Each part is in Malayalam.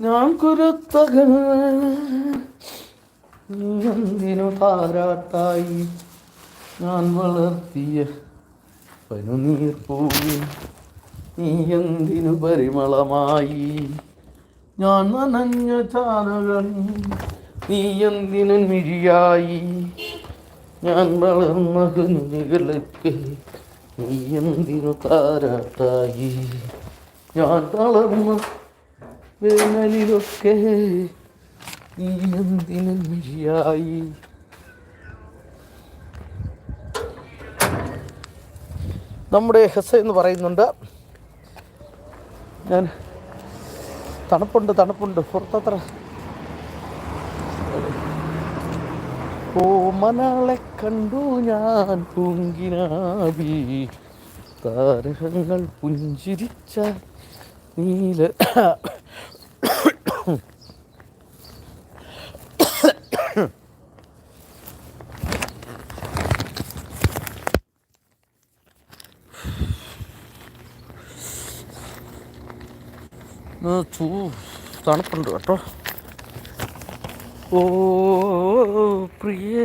ഞാൻ കുരുത്തകൾ നീ എന്തിനു താരാട്ടായി ഞാൻ വളർത്തിയ പനുനീർ പോയി നീ എന്തിനു പരിമളമായി. ഞാൻ നനഞ്ഞ ചാനകൾ നീ എന്തിനും മിഴിയായി ഞാൻ വളർന്ന കുഞ്ഞുകൾക്ക് നീ എന്തിനു താരാട്ടായി. ഞാൻ വളർന്ന വേനലിലൊക്കെ നീ എന്തിനും മിഴിയായി നമ്മുടെ ഹെസ എന്ന് പറയുന്നുണ്ട്. ഞാൻ തണുപ്പുണ്ട് തണുപ്പുണ്ട്. പുറത്തത്ര ഓ മനാളെ കണ്ടു ഞാൻ പൂങ്കിനാവി താരകങ്ങൾ പുഞ്ചിരിച്ച നീല തണുപ്പുണ്ട് കേട്ടോ. ഓ പ്രിയേ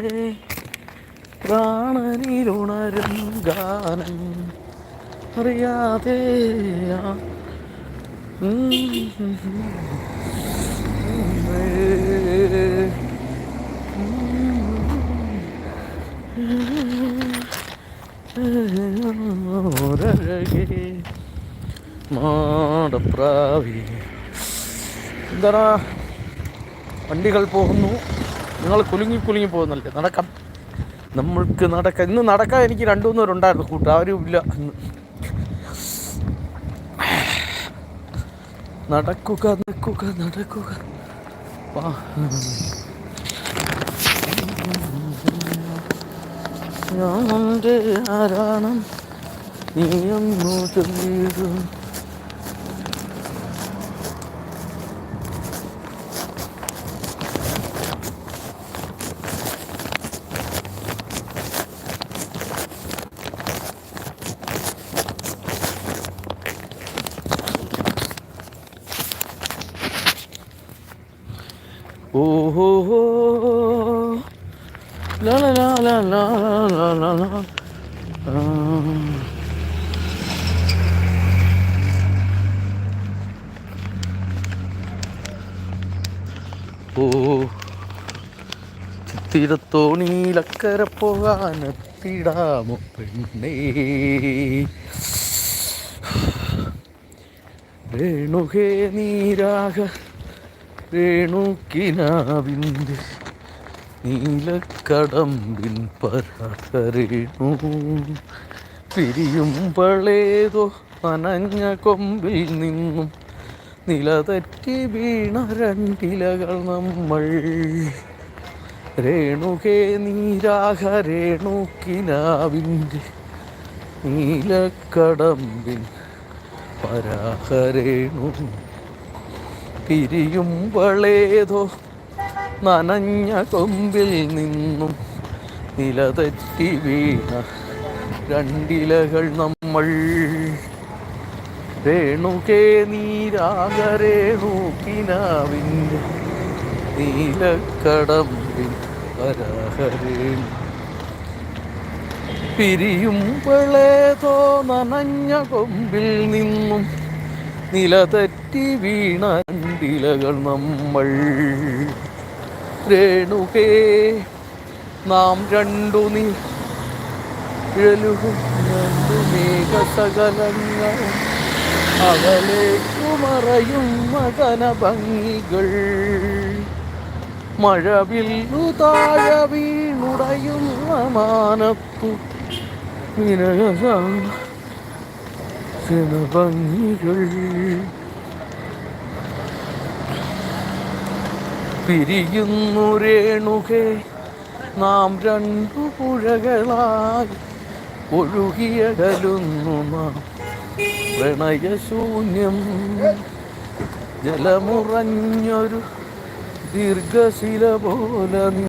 പ്രാണനിലുണരും ഗാനം അറിയാതെ. ഒരഴകേ മാടപ്രാവി എന്താ വണ്ടികൾ പോകുന്നു. നിങ്ങൾ കുലുങ്ങി കുലുങ്ങി പോകുന്നല്ലേ? നടക്കാം. നമ്മൾക്ക് നടക്കാം. ഇന്ന് നടക്കാൻ എനിക്ക് രണ്ടു ഉണ്ടായിരുന്നു കൂട്ടം ആരും ഇല്ല നടക്കുക നടക്കുക നടക്കുക. വാ. ഞാനുണ്ട് ആരാണം? നീയൊന്നു ചൊല്ലിയിടും ഓഹോ പോകാൻ ചിത്തിരത്തോണിയിലക്കര പോകാനെത്തിടാമോ പെണ്ണേ രേണുകേ നീരാക രേണുക്കിനാവിന്റെ നീലക്കടമ്പിൻ പരാകരേണു പിരിയുമ്പളേതോ അനഞ്ഞ കൊമ്പിൽ നിന്നും നിലതെറ്റി വീണ രണ്ടിലകൾ നമ്മൾ. രേണുകേ നീരാഹ രേണുക്കിനാവിന്റെ നീലക്കടമ്പിൻ പരാഹരേണു പിരിയുമ്പളേതോ നനഞ്ഞ കൊമ്പിൽ നിന്നും നിലതെറ്റി വീണ രണ്ടിലകൾ നമ്മൾ. രേണുകേ നീരാക രേണുക്കിനാവിന്റെ നീലക്കടമ്പിൻ വരാഹരേണു പിരിയുമ്പളേതോ നനഞ്ഞ കൊമ്പിൽ നിന്നും നിലതെറ്റി വീണ രണ്ടിലകൾ നമ്മൾ. രേണുകേ നാം രണ്ടു നീ രണ്ടു മേഘസകലങ്ങൾ അകലേക്കു മറയും മകന ഭംഗികൾ മഴവില്ലു താഴ വീണുടയുന്ന മാനത്തു വിനയസാണ് ഭംഗികൾ പിരിയുന്നു രേണുകെ നാം രണ്ടു പുഴകളായി ഒഴുകിയകലുന്നു നാം. പ്രണയശൂന്യം ജലമുറഞ്ഞൊരു ദീർഘശില പോലെ